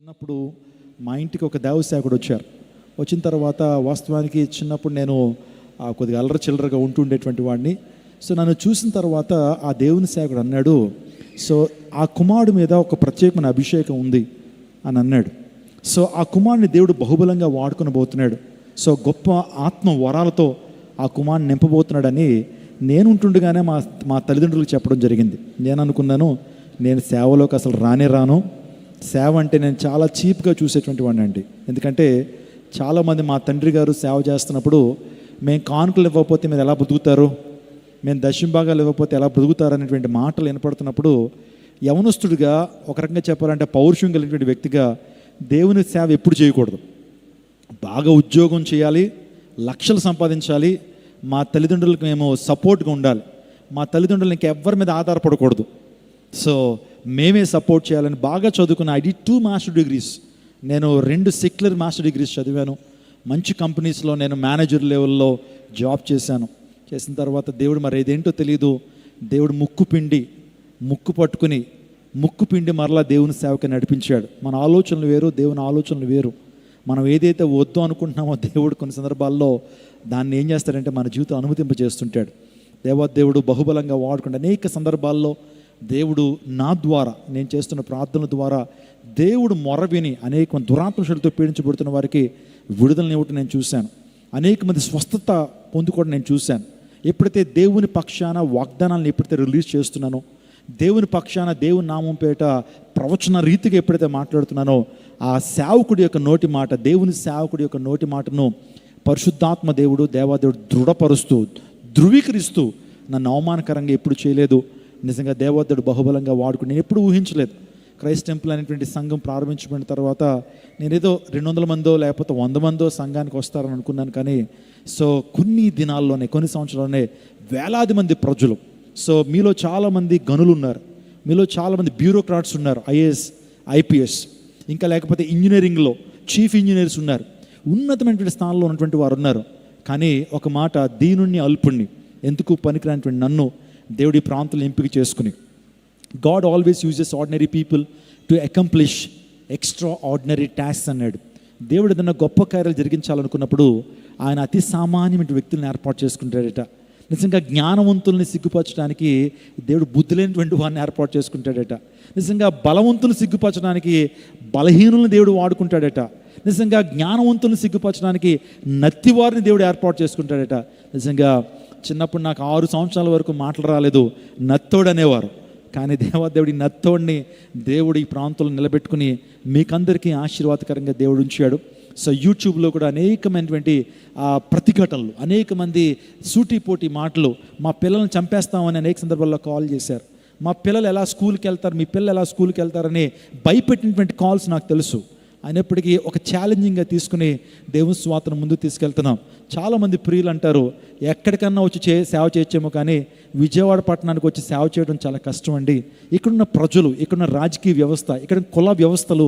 చిన్నప్పుడు మా ఇంటికి ఒక దేవసేవకుడు వచ్చారు. వచ్చిన తర్వాత వాస్తవానికి చిన్నప్పుడు నేను ఆ, కొద్దిగా అల్లరి చిల్లరగా ఉంటుండేటువంటి వాడిని. సో నన్ను చూసిన తర్వాత ఆ దేవుని సేవకుడు అన్నాడు సో ఆ కుమారుడు మీద ఒక ప్రత్యేకమైన అభిషేకం ఉంది అని అన్నాడు. సో ఆ కుమారుని దేవుడు బహుబలంగా వాడుకొని పోతున్నాడు. సో గొప్ప ఆత్మ వరాలతో ఆ కుమారుని నింపబోతున్నాడని నేను ఉంటుండగానే మా మా తల్లిదండ్రులకు చెప్పడం జరిగింది. నేను అనుకున్నాను నేను సేవలోకి అసలు రానే రాను. సేవ అంటే నేను చాలా చీప్గా చూసేటువంటి వాడిని అండి ఎందుకంటే చాలామంది మా తండ్రి గారు సేవ చేస్తున్నప్పుడు మేము కానుకలు ఇవ్వకపోతే మీరు ఎలా బతుకుతారు? మేము దశంభాగాలు ఇవ్వకపోతే ఎలా బ్రతుకుతారు అనేటువంటి మాటలు వినపడుతున్నప్పుడు యవనస్తుడిగా ఒక రకంగా చెప్పాలంటే పౌరుషం కలిగినటువంటి వ్యక్తిగా దేవుని సేవ ఎప్పుడు చేయకూడదు. బాగా ఉద్యోగం చేయాలి లక్షలు సంపాదించాలి మా తల్లిదండ్రులకు మేము సపోర్ట్గా ఉండాలి. మా తల్లిదండ్రులు ఇంకెవ్వరి మీద ఆధారపడకూడదు. సో మేమే సపోర్ట్ చేయాలని బాగా చదువుకున్న I did two master degrees నేను రెండు సెక్యులర్ మాస్టర్ డిగ్రీస్ చదివాను. మంచి కంపెనీస్లో నేను మేనేజర్ లెవెల్లో జాబ్ చేశాను. చేసిన తర్వాత దేవుడు మరి ఏదేంటో తెలియదు దేవుడు ముక్కు పిండి ముక్కు పట్టుకుని ముక్కు పిండి మరలా దేవుని సేవకి నడిపించాడు. మన ఆలోచనలు వేరు దేవుని ఆలోచనలు వేరు. మనం ఏదైతే వద్దు అనుకుంటున్నామో దేవుడు కొన్ని సందర్భాల్లో దాన్ని ఏం చేస్తాడంటే మన జీవితం అనుమతింప చేస్తుంటాడు దేవాదేవుడు బహుబలంగా వాడుకుంటే అనేక సందర్భాల్లో దేవుడు నా ద్వారా నేను చేస్తున్న ప్రార్థనల ద్వారా దేవుడు మొర విని అనేక మంది దురాత్మ శక్తితో పీడించబడుతున్న వారికి విడుదలనివ్వటం నేను చూశాను. అనేక మంది స్వస్థత పొందుకోవడం నేను చూశాను. ఎప్పుడైతే దేవుని పక్షాన వాగ్దానాలను ఎప్పుడైతే రిలీజ్ చేస్తున్నానో దేవుని పక్షాన దేవుని నామం పేట ప్రవచన రీతిగా ఎప్పుడైతే మాట్లాడుతున్నానో ఆ సేవకుడి యొక్క నోటి మాట దేవుని సేవకుడి యొక్క నోటి మాటను పరిశుద్ధాత్మ దేవుడు దేవాదేవుడు దృఢపరుస్తూ ధృవీకరిస్తూ నన్ను అవమానకరంగా ఎప్పుడు చేయలేదు. నిజంగా దేవదేవుడు బహుబలంగా వాడుకుని నేను ఎప్పుడు ఊహించలేదు. క్రైస్ట్ టెంపుల్ అనేటువంటి సంఘం ప్రారంభించబడిన తర్వాత నేనేదో రెండు వందల మందో లేకపోతే వంద మందో సంఘానికి వస్తారని అనుకున్నాను కానీ సో కొన్ని దినాల్లోనే కొన్ని సంవత్సరాల్లోనే వేలాది మంది ప్రజలు సో మీలో చాలామంది గనులు ఉన్నారు మీలో చాలామంది బ్యూరోక్రాట్స్ ఉన్నారు ఐఏఎస్ ఐపీఎస్ ఇంకా లేకపోతే ఇంజనీరింగ్లో చీఫ్ ఇంజనీర్స్ ఉన్నారు. ఉన్నతమైనటువంటి స్థానంలో ఉన్నటువంటి వారు ఉన్నారు కానీ ఒక మాట దీనుణ్ణి అల్పుణ్ణి ఎందుకు పనికిరానటువంటి నన్ను దేవుడి ప్రాంతాలను ఎంపిక చేసుకుని. God always uses ordinary people to accomplish extraordinary task అన్నాడు. దేవుడు ఏదైనా గొప్ప కార్యాలు జరిగించాలనుకున్నప్పుడు ఆయన అతి సామాన్యమైన వ్యక్తులను ఏర్పాటు చేసుకుంటాడట. నిజంగా జ్ఞానవంతుల్ని సిగ్గుపరచడానికి దేవుడు బుద్ధి లేనిటువంటి వారిని ఏర్పాటు చేసుకుంటాడట. నిజంగా బలవంతులు సిగ్గుపరచడానికి బలహీనులను దేవుడు వాడుకుంటాడట. నిజంగా జ్ఞానవంతులను సిగ్గుపరచడానికి నత్తివారిని దేవుడు ఏర్పాటు చేసుకుంటాడట. నిజంగా చిన్నప్పుడు నాకు ఆరు సంవత్సరాల వరకు మాటలు రాలేదు. నత్తోడు అనేవారు కానీ దేవాదేవుడి నత్తోడిని దేవుడు ఈ ప్రాంతంలో నిలబెట్టుకుని మీకందరికీ ఆశీర్వాదకరంగా దేవుడు ఉంచాడు. సో యూట్యూబ్లో కూడా అనేకమైనటువంటి ప్రతిఘటనలు అనేక మంది సూటిపోటి మాటలు మా పిల్లల్ని చంపేస్తామని అనేక సందర్భాల్లో కాల్ చేశారు. మా పిల్లలు ఎలా స్కూల్కి వెళ్తారు మీ పిల్లలు ఎలా స్కూల్కి వెళ్తారని భయపెట్టినటువంటి కాల్స్ నాకు తెలుసు. అయినప్పటికీ ఒక ఛాలెంజింగ్గా తీసుకుని దేవుని స్వాతను ముందు తీసుకెళ్తున్నాం. చాలామంది ప్రియులు అంటారు ఎక్కడికన్నా వచ్చి చే సేవ చేయొచ్చేమో కానీ విజయవాడ పట్టణానికి వచ్చి సేవ చేయడం చాలా కష్టం అండి ఇక్కడున్న ప్రజలు ఇక్కడున్న రాజకీయ వ్యవస్థ ఇక్కడ కుల వ్యవస్థలు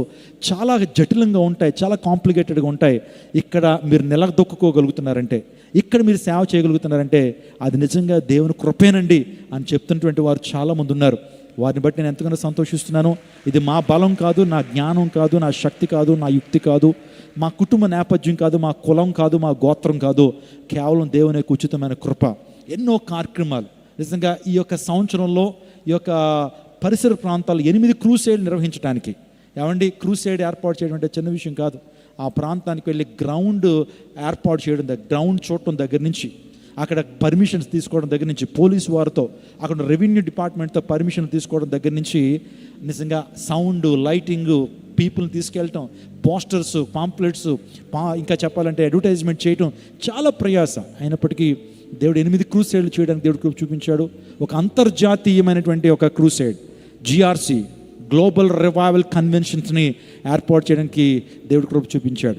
చాలా జటిలంగా ఉంటాయి చాలా కాంప్లికేటెడ్గా ఉంటాయి. ఇక్కడ మీరు నిలదొక్కుకోగలుగుతున్నారంటే ఇక్కడ మీరు సేవ చేయగలుగుతున్నారంటే అది నిజంగా దేవుని కృపేనండి అని చెప్తున్నటువంటి వారు చాలామంది ఉన్నారు. వారిని బట్టి నేను ఎంతగానో సంతోషిస్తున్నాను. ఇది మా బలం కాదు నా జ్ఞానం కాదు నా శక్తి కాదు నా యుక్తి కాదు. మా కుటుంబ నేపథ్యం కాదు మా కులం కాదు మా గోత్రం కాదు. కేవలం దేవుని యొక్క ఉచితమైన కృప. ఎన్నో కార్యక్రమాలు. నిజంగా ఈ యొక్క సంవత్సరంలో ఈ యొక్క పరిసర ప్రాంతాలు ఎనిమిది క్రూసైడ్ నిర్వహించడానికి ఏమండి? క్రూసైడ్ ఏర్పాటు చేయడం అంటే చిన్న విషయం కాదు. ఆ ప్రాంతానికి వెళ్ళి గ్రౌండ్ ఏర్పాటు చేయడం దగ్గర గ్రౌండ్ చూడటం దగ్గర నుంచి అక్కడ పర్మిషన్స్ తీసుకోవడం దగ్గర నుంచి పోలీస్ వారితో అక్కడ రెవెన్యూ డిపార్ట్మెంట్తో పర్మిషన్ తీసుకోవడం దగ్గర నుంచి నిజంగా సౌండ్ లైటింగ్ పీపుల్ని తీసుకెళ్ళటం పోస్టర్స్ పాంప్లెట్స్ పా ఇంకా చెప్పాలంటే అడ్వర్టైజ్మెంట్ చేయటం చాలా ప్రయాస. అయినప్పటికీ దేవుడు ఎనిమిది క్రూసైడ్లు చేయడానికి దేవుడు కృప చూపించాడు. ఒక అంతర్జాతీయమైనటువంటి ఒక క్రూసైడ్ జిఆర్సి గ్లోబల్ రివైవల్ కన్వెన్షన్స్ని ఏర్పాటు చేయడానికి దేవుడు కృప చూపించాడు.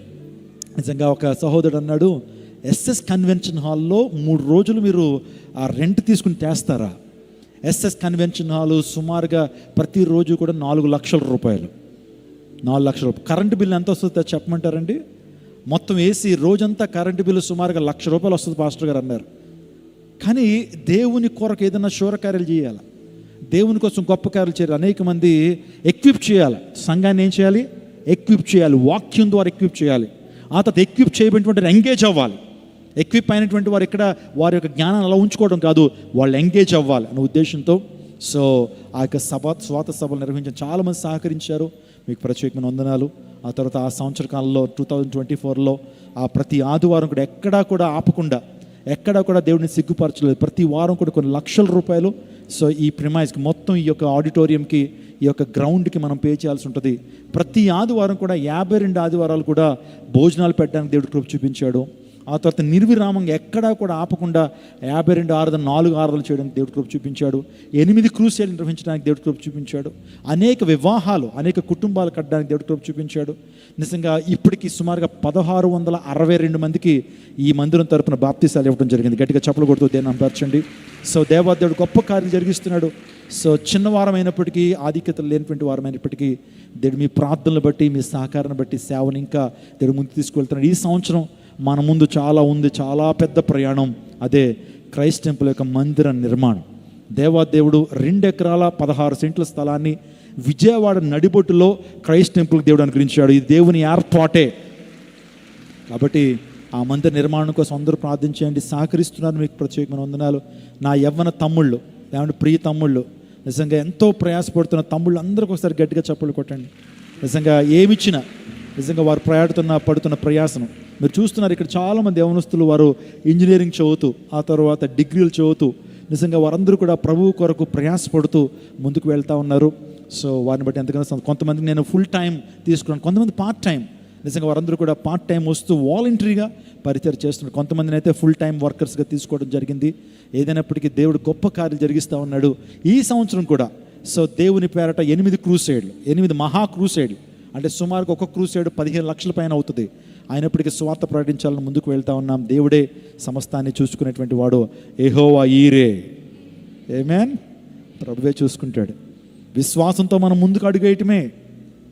నిజంగా ఒక సహోదరుడు అన్నాడు ఎస్ఎస్ కన్వెన్షన్ హాల్లో మూడు రోజులు మీరు ఆ రెంట్ తీసుకుని చేస్తారా? ఎస్ఎస్ కన్వెన్షన్ హాల్ సుమారుగా ప్రతిరోజు కూడా నాలుగు లక్షల రూపాయలు. నాలుగు లక్షల రూపాయలు కరెంటు బిల్లు ఎంత వస్తుందో చెప్పమంటారండి? మొత్తం వేసి రోజంతా కరెంటు బిల్లు సుమారుగా లక్ష రూపాయలు వస్తుంది పాస్టర్ గారు అన్నారు. కానీ దేవుని కొరకు ఏదైనా శూరకార్యాలు చేయాలి? దేవుని కోసం గొప్ప కార్యాలు చేయాలి? అనేక మంది ఎక్విప్ చేయాలి? సంఘాన్ని ఏం చేయాలి? ఎక్విప్ చేయాలి. వాక్యం ద్వారా ఎక్విప్ చేయాలి. ఆ తర్వాత ఎక్విప్ చేయబడినటువంటి ఎంగేజ్ అవ్వాలి. ఎక్విప్ అయినటువంటి వారు ఇక్కడ వారి యొక్క జ్ఞానాన్ని అలా ఉంచుకోవడం కాదు. వాళ్ళు ఎంగేజ్ అవ్వాలి అనే ఉద్దేశంతో. సో ఆ యొక్క సభ స్వాత సభలు నిర్వహించిన చాలామంది సహకరించారు. మీకు ప్రత్యేకమైన వందనాలు. ఆ తర్వాత ఆ సంవత్సర కాలంలో టూ థౌజండ్ ట్వంటీ ఫోర్లో ఆ ప్రతి ఆదివారం కూడా ఎక్కడా కూడా ఆపకుండా ఎక్కడా కూడా దేవుడిని సిగ్గుపరచలేదు. ప్రతి వారం కూడా కొన్ని లక్షల రూపాయలు. సో ఈ ప్రిమైజ్కి మొత్తం ఈ యొక్క ఆడిటోరియంకి ఈ యొక్క గ్రౌండ్కి మనం పే చేయాల్సి ఉంటుంది. ప్రతి ఆదివారం కూడా యాభై రెండు ఆదివారాలు కూడా భోజనాలు పెట్టడానికి దేవుడు కృప చూపించాడు. ఆ తర్వాత నిర్విరామంగా ఎక్కడా కూడా ఆపకుండా యాభై రెండు ఆరుదల నాలుగు ఆరుదలు చేయడానికి దేవుడు కృప చూపించాడు. ఎనిమిది క్రూసేలు నిర్వహించడానికి దేవుడు కృప చూపించాడు. అనేక వివాహాలు అనేక కుటుంబాలు కట్టడానికి దేవుడు కృప చూపించాడు. నిజంగా ఇప్పటికి సుమారుగా పదహారు వందల అరవై రెండు మందికి ఈ మందిరం తరపున బాప్తీసాలు ఇవ్వడం జరిగింది. గట్టిగా చెప్పలు కొడుతూ దేని అంపరచండి సో దేవాదేవుడు గొప్ప కార్యం జరిగిస్తున్నాడు. సో చిన్న వారం అయినప్పటికీ ఆధిక్యతలు లేనటువంటి వారం అయినప్పటికీ దేవుడు మీ ప్రార్థనలు బట్టి మీ సహకారాన్ని బట్టి సేవను ఇంకా దేవుడు ముందు తీసుకువెళ్తున్నాడు. ఈ సంవత్సరం మన ముందు చాలా ఉంది చాలా పెద్ద ప్రయాణం. అదే క్రైస్ట్ టెంపుల్ యొక్క మందిర నిర్మాణం. దేవాదేవుడు రెండు ఎకరాల పదహారు సెంట్ల స్థలాన్ని విజయవాడ నడిబొట్టులో క్రైస్ట్ టెంపుల్కి దేవుడు అనుగ్రహించాడు. ఇది దేవుని ఏర్పాటే. కాబట్టి ఆ మందిర నిర్మాణం కోసం అందరూ ప్రార్థించేయండి సహకరిస్తున్నారు మీకు ప్రత్యేకమైన వందనాలు. నా యవ్వన తమ్ముళ్ళు లేదంటే ప్రియ తమ్ముళ్ళు నిజంగా ఎంతో ప్రయాసపడుతున్న తమ్ముళ్ళు అందరికీ ఒకసారి గట్టిగా చప్పులు కొట్టండి. నిజంగా ఏమిచ్చినా నిజంగా వారు ప్రయాడుతున్న పడుతున్న ప్రయాసం మీరు చూస్తున్నారు ఇక్కడ చాలామంది యవనస్తులు వారు ఇంజనీరింగ్ చదువుతూ ఆ తర్వాత డిగ్రీలు చదువుతూ నిజంగా వారందరూ కూడా ప్రభువు కొరకు ప్రయాసపడుతూ ముందుకు వెళ్తూ ఉన్నారు. సో వారిని బట్టి ఎంతగానో కొంతమందికి నేను ఫుల్ టైం తీసుకున్నాను. కొంతమంది పార్ట్ టైం నిజంగా వారందరూ కూడా పార్ట్ టైం వస్తూ వాలంటరీగా పరిచయం చేస్తున్నారు. కొంతమందిని అయితే ఫుల్ టైం వర్కర్స్గా తీసుకోవడం జరిగింది. ఏదైనప్పటికీ దేవుడు గొప్ప కార్యం జరిగిస్తూ ఉన్నాడు. ఈ సంవత్సరం కూడా సో దేవుని పేరట ఎనిమిది క్రూసైడ్లు ఎనిమిది మహా క్రూసైడ్లు అంటే సుమారుగా ఒక క్రూసైడ్ పదిహేను లక్షల పైన అవుతుంది. అయినప్పటికీ స్వార్థ ప్రకటించాలని ముందుకు వెళ్తా ఉన్నాం. దేవుడే సమస్తాన్ని చూసుకునేటువంటి వాడు ఏహోవా ఈరే. ఏమేన్ ప్రభువే చూసుకుంటాడు. విశ్వాసంతో మనం ముందుకు అడుగేయటమే.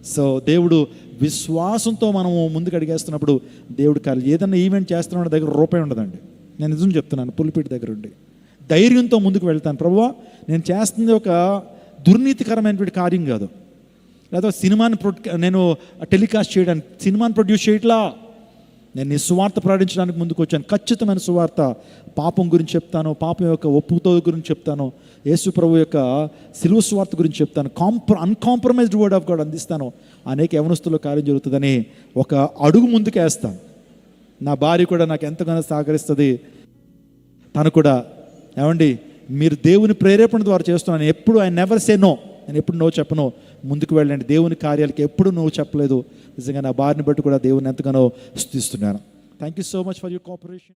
సో దేవుడు విశ్వాసంతో మనము ముందుకు అడిగేస్తున్నప్పుడు దేవుడు కాదు ఏదన్నా ఈవెంట్ చేస్తున్నాడు దగ్గర రూపాయి ఉండదండి. నేను నిజం చెప్తున్నాను పులిపీటి దగ్గర ఉండి. ధైర్యంతో ముందుకు వెళ్తాను. ప్రభువా నేను చేస్తుంది ఒక దుర్నీతికరమైనటువంటి కార్యం కాదు. లేదా సినిమాని ప్రొ నేను టెలికాస్ట్ చేయడానికి సినిమాని ప్రొడ్యూస్ చేయట్లా? నేను నీ సువార్త ప్రకటించడానికి ముందుకు వచ్చాను. ఖచ్చితమైన సువార్త. పాపం గురించి చెప్తాను పాపం యొక్క ఒప్పుతో గురించి చెప్తాను యేసు ప్రభు యొక్క సిలువ సువార్త గురించి చెప్తాను compro uncompromised word of God అందిస్తాను. అనేక యవనస్తుల్లో కార్యం జరుగుతుందని ఒక అడుగు ముందుకు వేస్తాను. నా భార్య కూడా నాకు ఎంతగానో సహకరిస్తుంది. తను కూడా ఏమండి మీరు దేవుని ప్రేరేపణ ద్వారా చేస్తున్నాను. ఎప్పుడు ఐ నెవర్ సే నో నేను ఎప్పుడు నో చెప్పను. ముందుకు వెళ్ళండి. దేవుని కార్యాలకి ఎప్పుడు నువ్వు చెప్పలేదు. నిజంగా నా బారిని బట్టి కూడా దేవుని ఎంతగానో స్థుతిస్తున్నాను thank you so much for your cooperation